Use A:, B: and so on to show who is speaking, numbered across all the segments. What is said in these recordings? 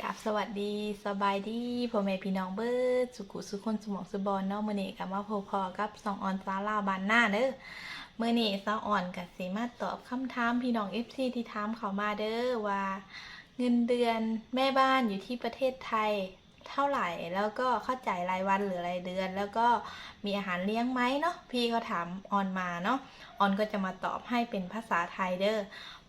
A: กับสวัสดีสบายดีพ่อแม่พี่น้องเบิร์ดสุขุสุคนสมองสุบอลเนาะมื้อนี้ก็มาพบพอกับสองออนซาลาบานหน้าเด้อมื้อนี้สาอ่อนก็สิมาตอบคำถามพี่น้อง FC ที่ถามเข้ามาเด้อว่า เงินเดือนแม่บ้านอยู่ที่ประเทศไทยเท่าไหร่แล้วก็เข้าจ่ายรายวันหรือรายเดือน แล้วก็มีอาหารเลี้ยงไหมเนาะพี่เขาถามออนมาเนาะออนก็จะมาตอบให้เป็นภาษาไทยเด้อ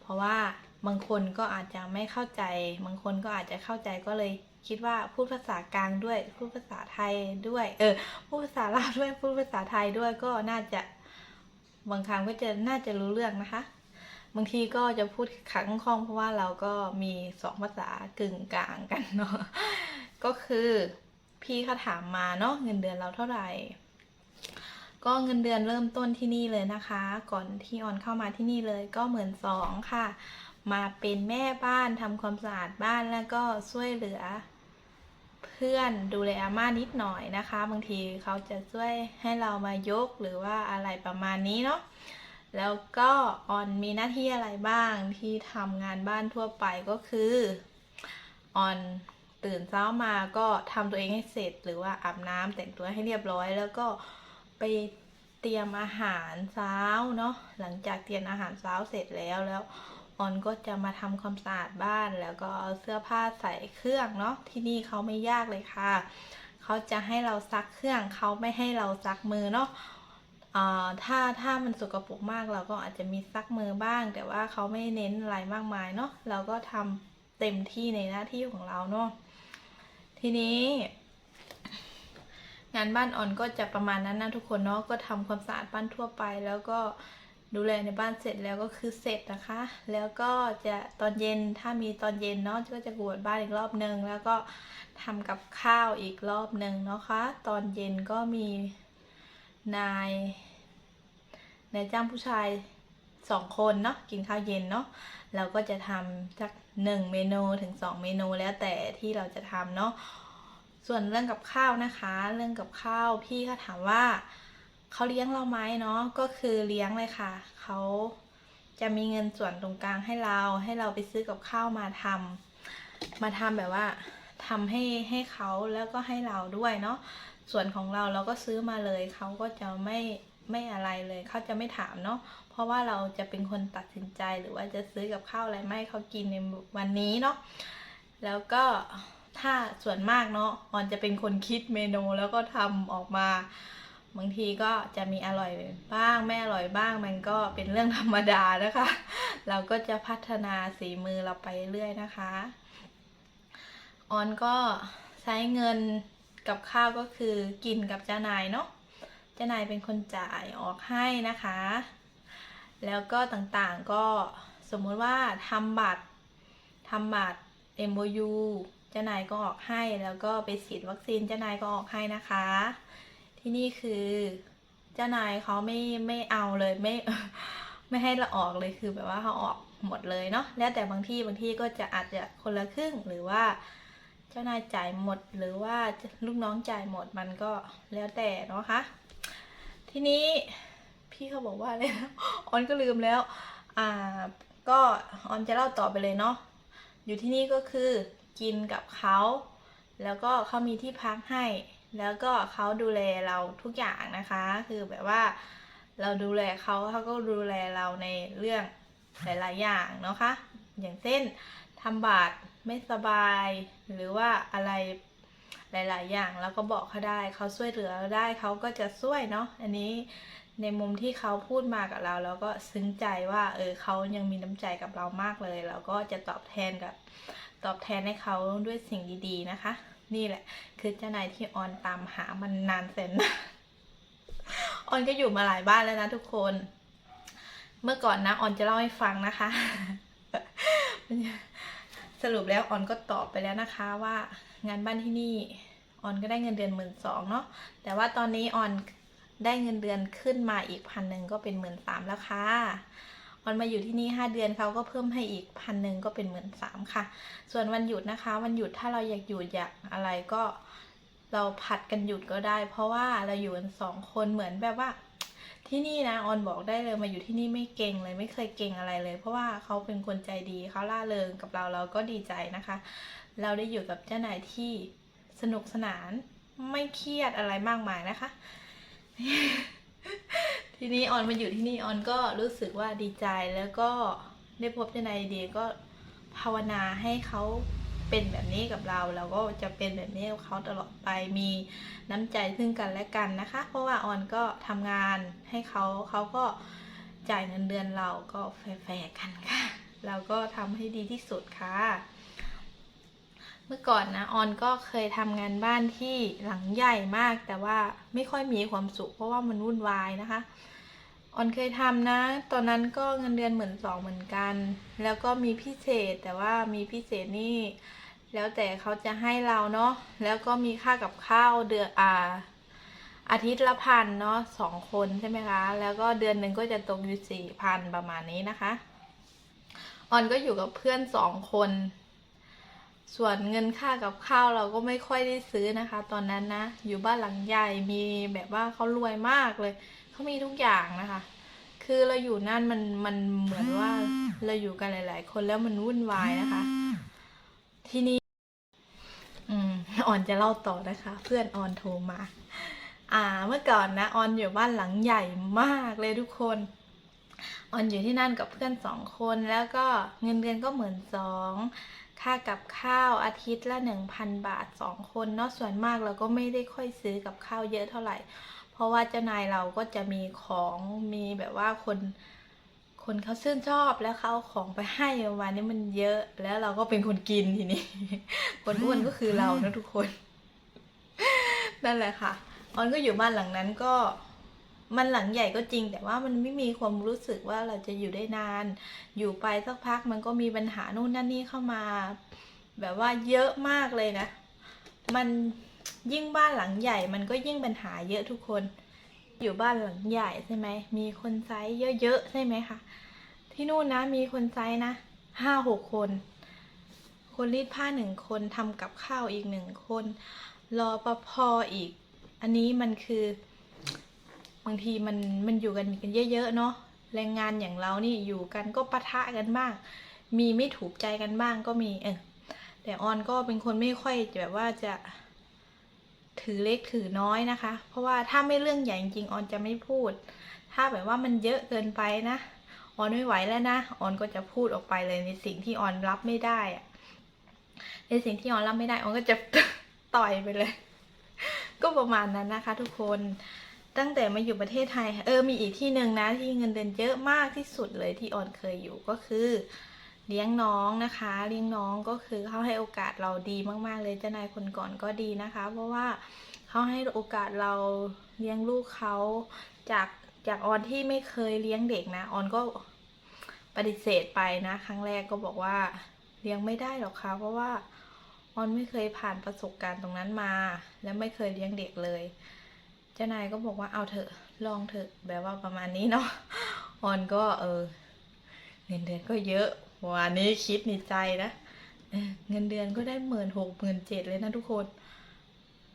A: เพราะว่า บางคนก็อาจจะไม่เข้าใจ บางคนก็อาจจะเข้าใจก็เลยคิดว่าพูดภาษากลางด้วย พูดภาษาไทยด้วย เออ พูดภาษาลาวด้วย พูดภาษาไทยด้วยก็น่าจะบางครั้งก็จะน่าจะรู้เรื่องนะคะ บางทีก็จะพูดขังคล่องเพราะว่าเราก็มีสองภาษากึ่งกลางกันเนาะ ก็คือพี่เขาถามมาเนาะเงินเดือนเราเท่าไหร่ ก็เงินเดือนเริ่มต้นที่นี่เลยนะคะ ก่อนที่ออนเข้ามาที่นี่เลยก็เหมือนสองค่ะ มาเป็นแม่บ้านทำความสะอาดบ้านแล้วก็ช่วยเหลือ เพื่อนดูแลอาม่านิดหน่อยนะคะ บางทีเขาจะช่วยให้เรามายกหรือว่าอะไรประมาณนี้เนาะแล้วก็ออนมีหน้าที่อะไรบ้างที่ทำงานบ้านทั่วไปก็คือออนตื่นเช้ามาก็ทำตัวเองให้เสร็จ หรือว่าอาบน้ำแต่งตัวให้เรียบร้อย แล้วก็ไปเตรียมอาหารเช้าเนาะหลังจากเตรียมอาหารเช้าเสร็จแล้วแล้ว ออนก็จะมาทำความสะอาดบ้าน แล้วก็เอาเสื้อผ้าใส่เครื่องเนาะที่นี่เขาไม่ยากเลยค่ะ เขาจะให้เราซักเครื่องเขาไม่ให้เราซักมือเนาะอ่าถ้าถ้ามันสกปรกมากเราก็อาจจะมีซักมือบ้าง แต่ว่าเขาไม่เน้นอะไรมากมายเนาะเราก็ทำเต็มที่ในหน้าที่ของเราเนาะทีนี้งานบ้านออนก็จะประมาณนั้นนะทุกคนเนาะก็ทำความสะอาดบ้านทั่วไปแล้วก็ ดูแลในบ้านเสร็จแล้วก็คือเสร็จนะคะ แล้วก็จะตอนเย็นถ้ามีตอนเย็นเนาะก็จะกวาดบ้านอีกรอบนึง แล้วก็ทำกับข้าวอีกรอบนึงเนาะคะ ตอนเย็นก็มีนายนายจ้างผู้ชายสองคนเนาะกินข้าวเย็นเนาะเราก็จะทำจากหนึ่งเมนูถึงสองเมนูแล้วแต่ที่เราจะทำเนาะส่วนเรื่องกับข้าวนะคะ เรื่องกับข้าวพี่เขาถามว่า เขาเลี้ยงเราไหมเนาะก็คือเลี้ยงเลยค่ะ เขาจะมีเงินส่วนตรงกลางให้เราให้เราไปซื้อกับข้าวมาทำมาทำแบบว่าทำให้ให้เขาแล้วก็ให้เราด้วยเนาะส่วนของเราเราก็ซื้อมาเลยเขาก็จะไม่ไม่อะไรเลยเขาจะไม่ถามเนาะเพราะว่าเราจะเป็นคนตัดสินใจหรือว่าจะซื้อกับข้าวอะไรไม่เขากินในวันนี้เนาะแล้วก็ถ้าส่วนมากเนาะออนจะเป็นคนคิดเมนูแล้วก็ทำออกมา บางทีก็จะมีอร่อยบ้างไม่อร่อยบ้างมันก็เป็นเรื่องธรรมดานะคะ เราก็จะพัฒนาสีมือเราไปเรื่อยนะคะออนก็ใช้เงินกับข้าวก็คือกินกับเจ้านายเนาะเจ้านายเป็นคนจ่ายออกให้นะคะ แล้วก็ต่างๆก็สมมุติว่าทำบัตรทำบัตร MOU เจ้านายก็ออกให้แล้วก็ไปฉีดวัคซีนเจ้านายก็ออกให้นะคะ ที่นี่คือเจ้านายเขาไม่ไม่เอาเลยไม่ไม่ให้เราออกเลยคือแบบว่าเขาออกหมดเลยเนาะแล้วแต่บางที่บางที่ก็จะอาจจะคนละครึ่งหรือว่าเจ้านายจ่ายหมดหรือว่าลูกน้องจ่ายหมดมันก็แล้วแต่เนาะคะ ทีนี้พี่เขาบอกว่าอะไรนะออนก็ลืมแล้วอ่าก็ออนจะเล่าต่อไปเลยเนาะอยู่ที่นี่ก็คือกินกับเขา แล้วก็เขามีที่พักให้ แล้วก็เขาดูแลเราทุกอย่างนะคะ คือแบบว่าเราดูแลเขาเขาก็ดูแลเราในเรื่องหลายๆอย่างเนาะคะ อย่างเช่นทำบาตรไม่สบาย หรือว่าอะไรหลาย ๆ อย่างแล้วก็บอกเขาได้เขาช่วยเหลือเราได้เขาก็จะช่วยเนาะอันนี้ ในมุมที่เขาพูดมากับเราเราก็ซึ้งใจว่าเออเขายังมีน้ำใจกับเรามากเลย เราก็จะตอบแทนกับตอบแทนให้เขาด้วยสิ่งดีๆนะคะ นี่แหละ คือเจ้านายที่ออนตามหามันนานแสนนานออนก็อยู่มาหลายบ้านแล้วนะทุกคน เมื่อก่อนนะออนจะเล่าให้ฟังนะคะ สรุปแล้วออนก็ตอบไปแล้วนะคะว่างานบ้านที่นี่ออนก็ได้เงินเดือนหมื่นสองเนาะแต่ว่าตอนนี้ออน ได้เงินเดือนขึ้นมาอีกพันหนึ่งก็เป็นหมื่นสามแล้วค่ะออนมาอยู่ที่นี่ห้าเดือนเขาก็เพิ่มให้อีกพันหนึ่งก็เป็นหมื่นสามค่ะ ส่วนวันหยุดนะคะวันหยุดถ้าเราอยากหยุดอยากอะไรก็เราผัดกันหยุดก็ได้ เพราะว่าเราอยู่กันสองคนเหมือนแบบว่า ที่นี่นะออนบอกได้เลยมาอยู่ที่นี่ไม่เก่งเลยไม่เคยเก่งอะไรเลย เพราะว่าเขาเป็นคนใจดีเขาล่าเริงกับเราเราก็ดีใจนะคะ เราได้อยู่กับเจ้านายที่สนุกสนานไม่เครียดอะไรมากมายนะคะ ทีนี้ออนมาอยู่ที่นี่ออนก็รู้สึกว่าดีใจแล้วก็ได้พบเจ้านายดียก็ภาวนาให้เขาเป็นแบบนี้กับเราเราก็จะเป็นแบบนี้กับเขาตลอดไปมีน้ำใจซึ่งกันและกันนะคะ เพราะว่าออนก็ทำงานให้เขาเขาก็จ่ายเงินเดือนเราก็แฟร์ๆกันค่ะ เราก็ทำให้ดีที่สุดค่ะ เมื่อก่อนนะออนก็เคยทำงานบ้านที่หลังใหญ่มาก แต่ว่าไม่ค่อยมีความสุขเพราะว่ามันวุ่นวายนะคะออนเคยทำนะ ตอนนั้นก็เงินเดือนเหมือนสองเหมือนกัน แล้วก็มีพิเศษแต่ว่ามีพิเศษนี่ แล้วแต่เขาจะให้เราเนาะแล้วก็มีค่ากับข้าวเดือนอ่าอาทิตย์ละพันเนาะสองคนใช่ไหมคะ แล้วก็เดือนหนึ่งก็จะตกอยู่สี่พันประมาณนี้นะคะ ออนก็อยู่กับเพื่อนสองคน ส่วนเงินค่ากับข้าวเราก็ไม่ค่อยได้ซื้อนะคะ ตอนนั้นนะ อยู่บ้านหลังใหญ่มีแบบว่าเขารวยมากเลยเขามีทุกอย่างนะคะ คือเราอยู่นั่นมันมันเหมือนว่าเราอยู่กันหลาย ๆ คนแล้วมันวุ่นวายนะคะ ทีนี้อืมออนจะเล่าต่อนะคะ เพื่อนออนโทรมา อ่า เมื่อก่อนนะออนอยู่บ้านหลังใหญ่มากเลยทุกคนออนอยู่ที่นั่นกับเพื่อนสองคนแล้วก็เงินเดือนก็เหมือนสอง ค่ากับข้าวอาทิตย์ละหนึ่งพันบาทสองคนเนาะส่วนมากเราก็ไม่ได้ค่อยซื้อกับข้าวเยอะเท่าไหร่ เพราะว่าเจ้านายเราก็จะมีของมีแบบว่าคนคนเขาชื่นชอบแล้วเขาเอาของไปให้ประมาณนี้มันเยอะ แล้วเราก็เป็นคนกินทีนี้ คนอ้วนก็คือเรานะทุกคน นั่นแหละค่ะออนก็อยู่บ้านหลังนั้นก็ มันหลังใหญ่ก็จริง แต่ว่ามันไม่มีความรู้สึกว่าเราจะอยู่ได้นาน อยู่ไปสักพักมันก็มีปัญหานู่นนั่นนี่เข้ามา แบบว่าเยอะมากเลยนะ มันยิ่งบ้านหลังใหญ่ มันก็ยิ่งปัญหาเยอะทุกคน อยู่บ้านหลังใหญ่ใช่ไหมมีคนไซส์เยอะๆใช่ไหมคะที่นู่นนะมีคนไซส์นะห้าหกคน คนรีดผ้าหนึ่งคนทำกับข้าวอีกหนึ่งคนรอปภอีก อันนี้มันคือ บางทีมันมันอยู่กันกันเยอะๆเนาะแรงงานอย่างเรานี่อยู่กันก็ปะทะกันบ้าง มีไม่ถูกใจกันบ้างก็มีเออแต่ออนก็เป็นคนไม่ค่อยแบบว่าจะถือเล็กถือน้อยนะคะ เพราะว่าถ้าไม่เรื่องใหญ่จริงออนจะไม่พูด ถ้าแบบว่ามันเยอะเกินไปนะออนไม่ไหวแล้วนะออนก็จะพูดออกไปเลยในสิ่งที่ออนรับไม่ได้อะในสิ่งที่ออนรับไม่ได้ออนก็จะต่อยไปเลย ก็ประมาณนั้นนะคะ ทุกคน ตั้งแต่มาอยู่ประเทศไทยเออมีอีกที่หนึ่งนะที่เงินเดือนเยอะมากที่สุดเลยที่ออนเคยอยู่ก็คือเลี้ยงน้องนะคะ เลี้ยงน้องก็คือเขาให้โอกาสเราดีมากๆเลยเจ้านายคนก่อนก็ดีนะคะ เพราะว่าเขาให้โอกาสเราเลี้ยงลูกเขาจากจากออนที่ไม่เคยเลี้ยงเด็กนะออนก็ปฏิเสธไปนะ ครั้งแรกก็บอกว่าเลี้ยงไม่ได้หรอกค่ะเพราะว่าออนไม่เคยผ่านประสบการณ์ตรงนั้นมา และไม่เคยเลี้ยงเด็กเลย เจ้านายก็บอกว่าเอาเถอะลองเถอะแบบว่าประมาณนี้เนาะออนก็เออ เงินเดือนก็เยอะวันนี้คิดในใจนะเงินเดือนก็ได้หมื่นหกหมื่นเจ็ดเลยนะทุกคน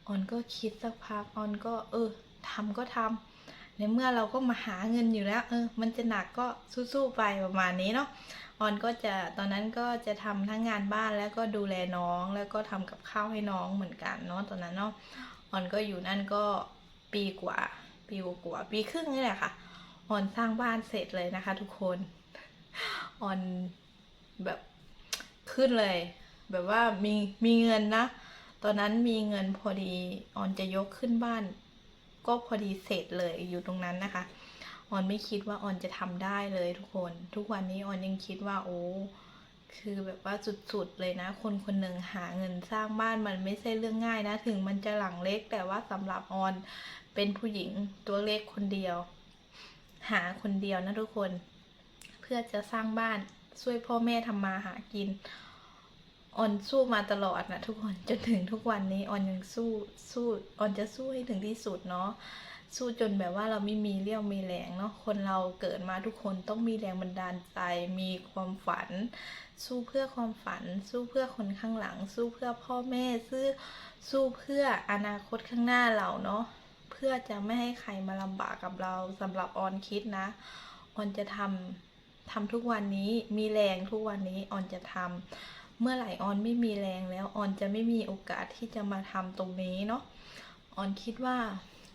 A: ออนก็คิดสักพักออนก็เออทำก็ทำในเมื่อเราก็มาหาเงินอยู่แล้ว เออ มันจะหนักก็สู้ๆไปประมาณนี้เนาะออนก็จะตอนนั้นก็จะทำทั้งงานบ้านแล้วก็ดูแลน้องแล้วก็ทำกับข้าวให้น้องเหมือนกันเนาะตอนนั้นเนาะออนก็อยู่นั่นก็ ปีกว่า ปีกว่าปีครึ่งนี่แหละค่ะออนสร้างบ้านเสร็จเลยนะคะ ทุกคนออนแบบขึ้นเลย แบบว่ามีมีเงินนะ ตอนนั้นมีเงินพอดีออนจะยกขึ้นบ้าน ก็พอดีเสร็จเลยอยู่ตรงนั้นนะคะออนไม่คิดว่าออนจะทำได้เลยทุกคน ทุกวันนี้ออนยังคิดว่าโอ้คือแบบว่าสุดๆเลยนะ คนคนหนึ่งหาเงินสร้างบ้านมันไม่ใช่เรื่องง่ายนะ ถึงมันจะหลังเล็ก แต่ว่าสำหรับออน เป็นผู้หญิงตัวเล็กคนเดียว หาคนเดียวนะทุกคน เพื่อจะสร้างบ้านช่วยพ่อแม่ทำมาหากินออนสู้มาตลอดนะทุกคนจนถึงทุกวันนี้ออนยังสู้สู้ออนจะสู้ให้ถึงที่สุดเนาะสู้จนแบบว่าเราไม่มีเรี่ยวมีแรงเนาะคนเราเกิดมาทุกคนต้องมีแรงบันดาลใจ มีความฝัน สู้เพื่อความฝัน สู้เพื่อคนข้างหลัง สู้เพื่อพ่อแม่สู้สู้เพื่ออนาคตข้างหน้าเราเนาะ พื่อพื่อจะไม่ให้ใครมาลำบากกับเราสำหรับออนคิดนะ ออนจะทำทำทุกวันนี้มีแรงทุกวันนี้ออนจะทำเมื่อไหร่ออนไม่มีแรงแล้วออนจะไม่มีโอกาสที่จะมาทำตรงนี้เนาะออนคิดว่า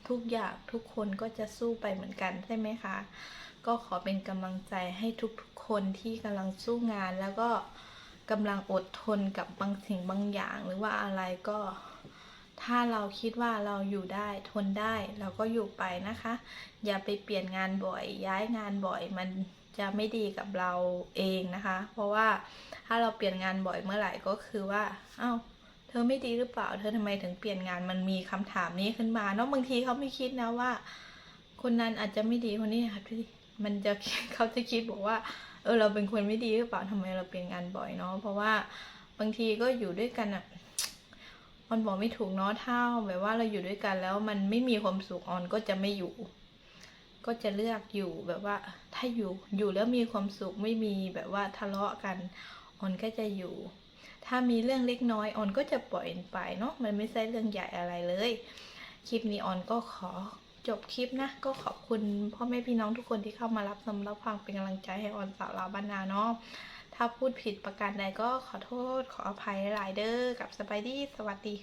A: ทุกอย่างทุกคนก็จะสู้ไปเหมือนกันใช่ไหมคะ ก็ขอเป็นกำลังใจให้ทุกๆคนที่กำลังสู้งานแล้วก็กำลังอดทนกับบางสิ่งบางอย่างหรือว่าอะไรก็ ถ้าเราคิดว่าเราอยู่ได้ทนได้เราก็อยู่ไปนะคะ อย่าไปเปลี่ยนงานบ่อย ย้ายงานบ่อยมันจะไม่ดีกับเราเองนะคะ เพราะว่าถ้าเราเปลี่ยนงานบ่อยเมื่อไหร่ก็คือว่าเอ้าเธอไม่ดีหรือเปล่า เธอทำไมถึงเปลี่ยนงานมันมีคำถามนี้ขึ้นมาเนาะบางทีเขาไม่คิดนะว่า คนนั้นอาจจะไม่ดีคนนี้อาจจะดีมันจะเขาจะคิดบอกว่าเออเราเป็นคนไม่ดีหรือเปล่าทำไมเราเปลี่ยนงานบ่อยเนาะเพราะว่าบางทีก็อยู่ด้วยกันอะ ออนบอกไม่ถูกเนาะถ้าแบบว่าเราอยู่ด้วยกันแล้วมันไม่มีความสุขออนก็จะไม่อยู่ ก็จะเลือกอยู่แบบว่า ถ้าอยู่อยู่แล้วมีความสุขไม่มีแบบว่าทะเลาะกันออนก็จะอยู่ ถ้ามีเรื่องเล็กน้อยออนก็จะปล่อยไปเนาะมันไม่ใช่เรื่องใหญ่อะไรเลย คลิปนี้ออนก็ขอจบคลิปนะ ก็ขอบคุณพ่อแม่พี่น้องทุกคนที่เข้ามารับชมรับฟังเป็นกำลังใจให้ออนสาวลาวบ้านนาเนาะ ถ้าพูดผิดประการใดก็ขอโทษขออภัยหลายเด้อกับสไปดี้สวัสดี